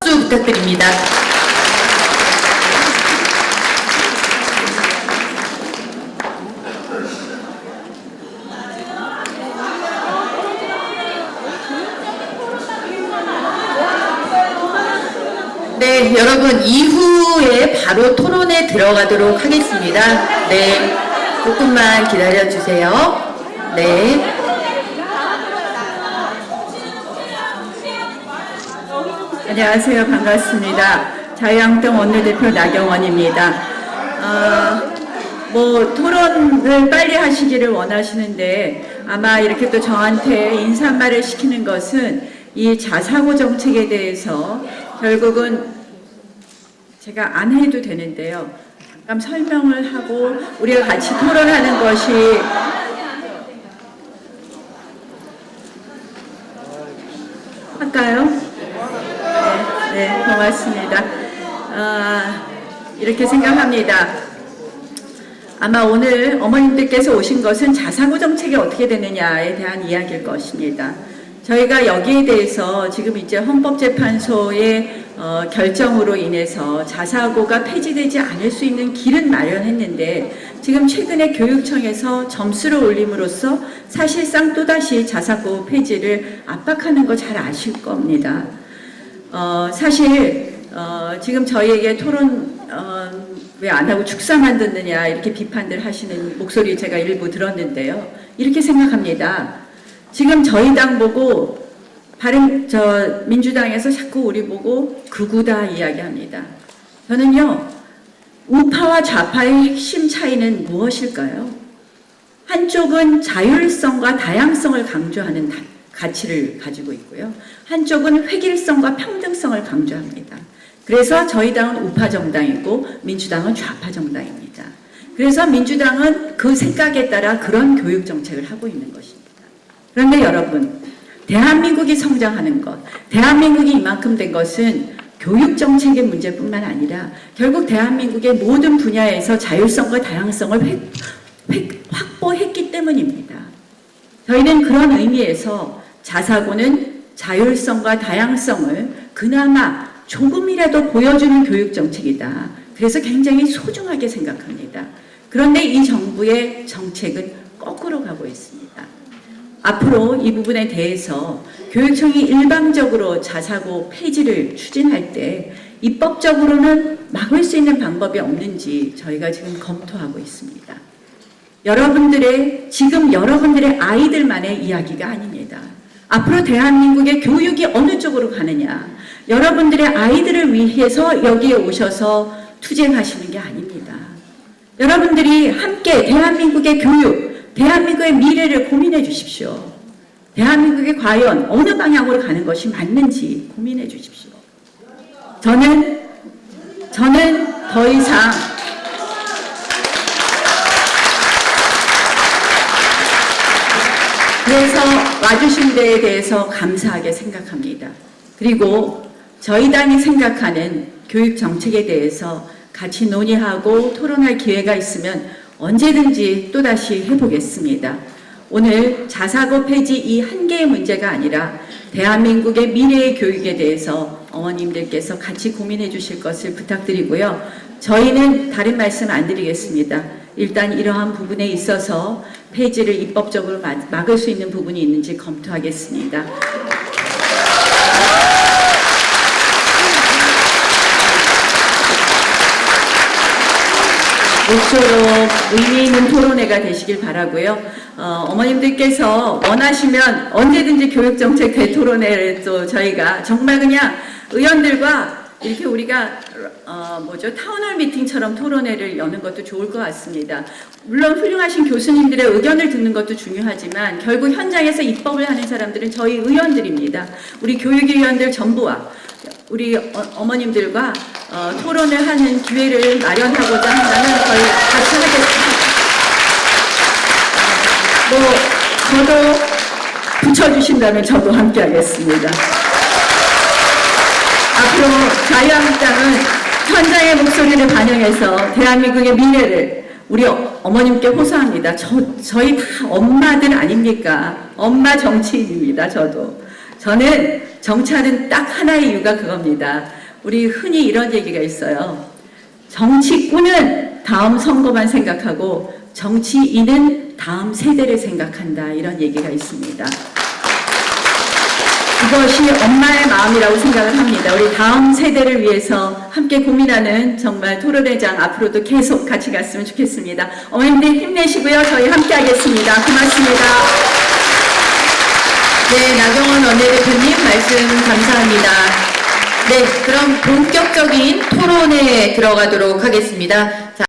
박수 부탁드립니다. 네, 여러분 이후에 바로 토론에 들어가도록 하겠습니다. 네, 조금만 기다려 주세요. 네. 안녕하세요. 반갑습니다. 자유한국당 원내대표 나경원입니다. 어, 뭐 토론을 빨리 하시기를 원하시는데 아마 이렇게 또 저한테 인사말을 시키는 것은 이 자사고 정책에 대해서 결국은 제가 안 해도 되는데요. 잠깐 설명을 하고 우리가 같이 토론하는 것이 할까요? 네, 네, 고맙습니다. 아, 이렇게 생각합니다. 아마 오늘 어머님들께서 오신 것은 자사고 정책이 어떻게 되느냐에 대한 이야기일 것입니다. 저희가 여기에 대해서 지금 이제 헌법재판소의 어, 결정으로 인해서 자사고가 폐지되지 않을 수 있는 길은 마련했는데 지금 최근에 교육청에서 점수를 올림으로써 사실상 또다시 자사고 폐지를 압박하는 거 잘 아실 겁니다. 어, 사실 어, 지금 저희에게 토론 어, 왜 안 하고 축사만 듣느냐 이렇게 비판들 하시는 목소리 제가 일부 들었는데요. 이렇게 생각합니다. 지금 저희 당 보고 바른 저 민주당에서 자꾸 우리 보고 극우다 이야기합니다. 저는요 우파와 좌파의 핵심 차이는 무엇일까요? 한쪽은 자율성과 다양성을 강조하는 다- 가치를 가지고 있고요. 한쪽은 획일성과 평등성을 강조합니다. 그래서 저희 당은 우파 정당이고 민주당은 좌파 정당입니다. 그래서 민주당은 그 생각에 따라 그런 교육 정책을 하고 있는 것입니다. 그런데 여러분, 대한민국이 성장하는 것, 대한민국이 이만큼 된 것은 교육 정책의 문제뿐만 아니라 결국 대한민국의 모든 분야에서 자율성과 다양성을 획- 획- 확보했기 때문입니다. 저희는 그런 의미에서 자사고는 자율성과 다양성을 그나마 조금이라도 보여주는 교육 정책이다. 그래서 굉장히 소중하게 생각합니다. 그런데 이 정부의 정책은 거꾸로 가고 있습니다. 앞으로 이 부분에 대해서 교육청이 일방적으로 자사고 폐지를 추진할 때 입법적으로는 막을 수 있는 방법이 없는지 저희가 지금 검토하고 있습니다. 여러분들의 지금 여러분들의 아이들만의 이야기가 아닙니다. 앞으로 대한민국의 교육이 어느 쪽으로 가느냐, 여러분들의 아이들을 위해서 여기에 오셔서 투쟁하시는 게 아닙니다. 여러분들이 함께 대한민국의 교육, 대한민국의 미래를 고민해 주십시오. 대한민국이 과연 어느 방향으로 가는 것이 맞는지 고민해 주십시오. 저는, 저는 더 이상 그래서 와주신 데에 대해서 감사하게 생각합니다. 그리고 저희 당이 생각하는 교육 정책에 대해서 같이 논의하고 토론할 기회가 있으면 언제든지 또다시 해보겠습니다. 오늘 자사고 폐지 이 한 개의 문제가 아니라 대한민국의 미래의 교육에 대해서 어머님들께서 같이 고민해 주실 것을 부탁드리고요. 저희는 다른 말씀 안 드리겠습니다. 일단 이러한 부분에 있어서 폐지를 입법적으로 막- 막을 수 있는 부분이 있는지 검토하겠습니다. 모쪼록 의미 있는 토론회가 되시길 바라고요. 어, 어머님들께서 원하시면 언제든지 교육정책 대토론회를 또 저희가 정말 그냥 의원들과 이렇게 우리가 어, 뭐죠 타운홀 미팅처럼 토론회를 여는 것도 좋을 것 같습니다. 물론 훌륭하신 교수님들의 의견을 듣는 것도 중요하지만 결국 현장에서 입법을 하는 사람들은 저희 의원들입니다. 우리 교육위원들 전부와 우리 어, 머님들과 토론을 하는 기회를 마련하고자 한다면 저희 같이 하겠습니다. 뭐 저도 붙여주신다면 저도 함께 하겠습니다. 앞으로 자유한국당은 현장의 목소리를 반영해서 대한민국의 미래를 우리 어- 어머님께 호소합니다. 저, 저희 다 엄마들 아닙니까? 엄마 정치인입니다, 저도. 저는 정치하는 딱 하나의 이유가 그겁니다. 우리 흔히 이런 얘기가 있어요. 정치꾼은 다음 선거만 생각하고 정치인은 다음 세대를 생각한다. 이런 얘기가 있습니다. 그것이 엄마의 마음이라고 생각을 합니다. 우리 다음 세대를 위해서 함께 고민하는 정말 토론회장 앞으로도 계속 같이 갔으면 좋겠습니다. 어머님들 힘내시고요. 저희 함께 하겠습니다. 고맙습니다. 네, 나경원 원내대표님 말씀 감사합니다. 네, 그럼 본격적인 토론에 들어가도록 하겠습니다. 자,